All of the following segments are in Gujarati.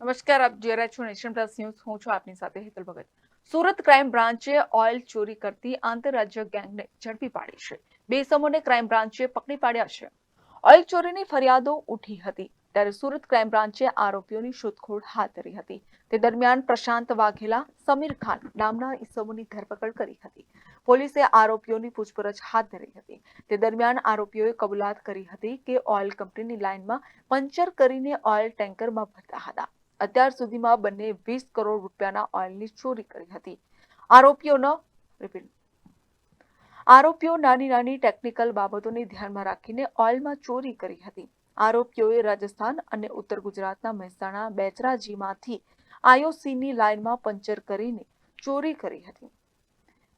નમસ્કાર, આપ જોઈ રહ્યા છો નેશન પ્લસ ન્યૂઝ. હું છું આપની સાથે હેતલ ભગત. સુરત ક્રાઇમ બ્રાન્ચે ઓઇલ ચોરી કરતી આંતરરાજ્ય ગેંગને ઝડપી પાડી છે. બે સમૂહને ક્રાઇમ બ્રાન્ચે પકડી પાડ્યા છે. ઓઇલ ચોરીની ફરિયાદો ઉઠી હતી. ત્યારે સુરત ક્રાઇમ બ્રાન્ચે આરોપીઓની શોધખોળ હાથ ધરી હતી. તે દરમિયાન પ્રશાંત વાઘેલા, સમીર ખાન નામના ઇસમોની ધરપકડ કરી હતી. પોલીસે આરોપીઓની પૂછપરછ હાથ ધરી હતી. તે દરમિયાન આરોપીઓએ કબૂલાત કરી હતી કે ઓઇલ કંપનીની લાઇનમાં પંચર કરીને ઓઇલ ટેન્કરમાં ભરતા હતા. અત્યાર સુધીમાં બંને વીસ કરોડ રૂપિયાના ઓઇલની ચોરી કરી હતી. આરોપીઓનો આરોપીઓ નાની નાની ટેકનિકલ બાબતોને ધ્યાનમાં રાખીને ઓઇલમાં ચોરી કરી હતી. આરોપીઓએ રાજસ્થાન અને ઉત્તર ગુજરાતના મહેસાણા બેચરાજીમાંથી આઈઓસીની લાઇનમાં પંચર કરીને ચોરી કરી હતી.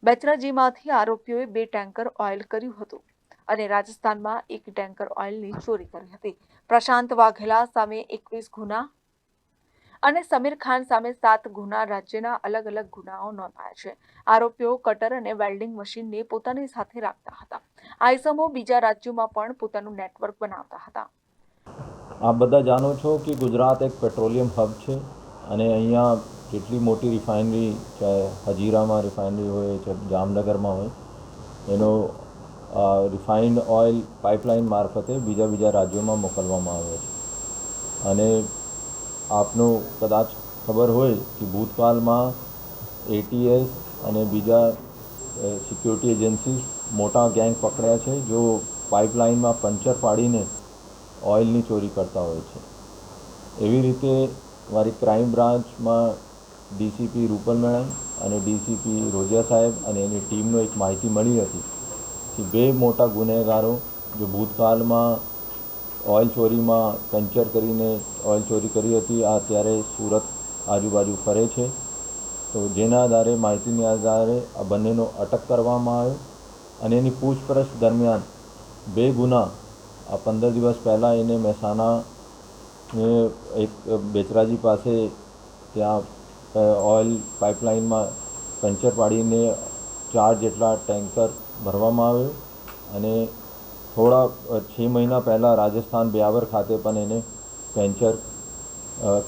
બેચરાજીમાંથી આરોપીઓએ બે ટેન્કર ઓઇલ કર્યું હતું અને રાજસ્થાનમાં એક ટેન્કર ઓઇલની ચોરી કરી હતી. પ્રશાંત વાઘેલા સામે એકવીસ ગુના અને સમીર ખાન સામે સાત ગુના રાજ્યના અલગ અલગ ગુનાઓ નોંધાયા છે. આરોપીઓ કટર અને વેલ્ડિંગ મશીનને પોતાની સાથે રાખતા હતા. આઈસમો બીજા રાજ્યોમાં પણ પોતાનું નેટવર્ક બનાવતા હતા. આપ બધા જાણો છો કે ગુજરાત એક પેટ્રોલિયમ હબ છે અને અહીંયા કેટલી મોટી રિફાઇનરી, ચાહે હજીરામાં રિફાઇનરી હોય, ચાહે જામનગરમાં હોય, એનો રિફાઇન્ડ ઓઇલ પાઇપલાઇન મારફતે બીજા બીજા રાજ્યોમાં મોકલવામાં આવે છે. અને આપનું કદાચ ખબર હોય કે ભૂતકાળમાં એટીએસ અને બીજા સિક્યોરિટી એજન્સી મોટા ગેંગ પકડ્યા છે, જો પાઇપલાઇનમાં પંચર પાડીને ઓઇલની ચોરી કરતા હોય છે. એવી રીતે મારી ક્રાઇમ બ્રાન્ચમાં ડીસીપી રૂપલ મેડમ અને ડીસીપી રોજિયા સાહેબ અને એની ટીમનો એક માહિતી મળી હતી કે બે મોટા ગુનેગારો જો ભૂતકાળમાં ઓઇલ ચોરીમાં પંચર કરીને ઓઇલ ચોરી કરી હતી. આ અત્યારે સુરત આજુબાજુ ફરે છે. તો જેના આધારે, માહિતીના આધારે આ બંનેનો અટક કરવામાં આવ્યો અને એની પૂછપરછ દરમિયાન બે ગુના આ પંદર દિવસ પહેલાં એને મહેસાણા એક બેચરાજી પાસે ત્યાં ઓઇલ પાઇપલાઇનમાં પંચર પાડીને ચાર જેટલા ટેન્કર ભરવામાં આવ્યો અને થોડા છ મહિના પહેલાં રાજસ્થાન બ્યાવર ખાતે પણ એને પેન્ચર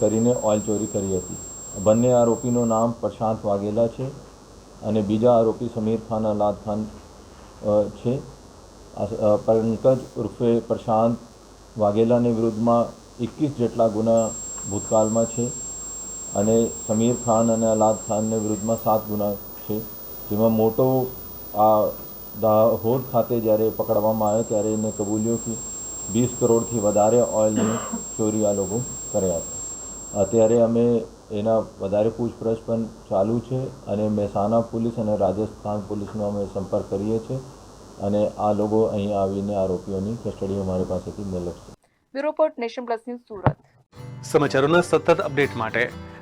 કરીને ઓઇલ ચોરી કરી હતી. બંને આરોપીનું નામ પ્રશાંત વાઘેલા છે અને બીજા આરોપી સમીર ખાન, અલાદ ખાન છે. પંકજ ઉર્ફે પ્રશાંત વાઘેલાની વિરુદ્ધમાં એકવીસ જેટલા ગુના ભૂતકાળમાં છે અને સમીર ખાન અને અલાદ ખાનને વિરુદ્ધમાં સાત ગુના છે. જેમાં મોટો આ દાહોદ ખાતે જ્યારે પકડવામાં આવ્યો ત્યારે એને કબૂલ્યો કે વીસ કરોડથી વધારે ઓઇલની ચોરી આ લોકો કર્યા હતા અત્યારે અમે એના વધારે પૂછપરછ પણ ચાલુ છે અને મહેસાણા પોલીસ અને રાજસ્થાન પોલીસનો અમે સંપર્ક કરીએ છીએ અને આ લોકો અહીં આવીને આરોપીઓની કસ્ટડી અમારી પાસેથી મેળવશે। Bureau report nation plus news Surat. સમાચારોના સતત અપડેટ માટે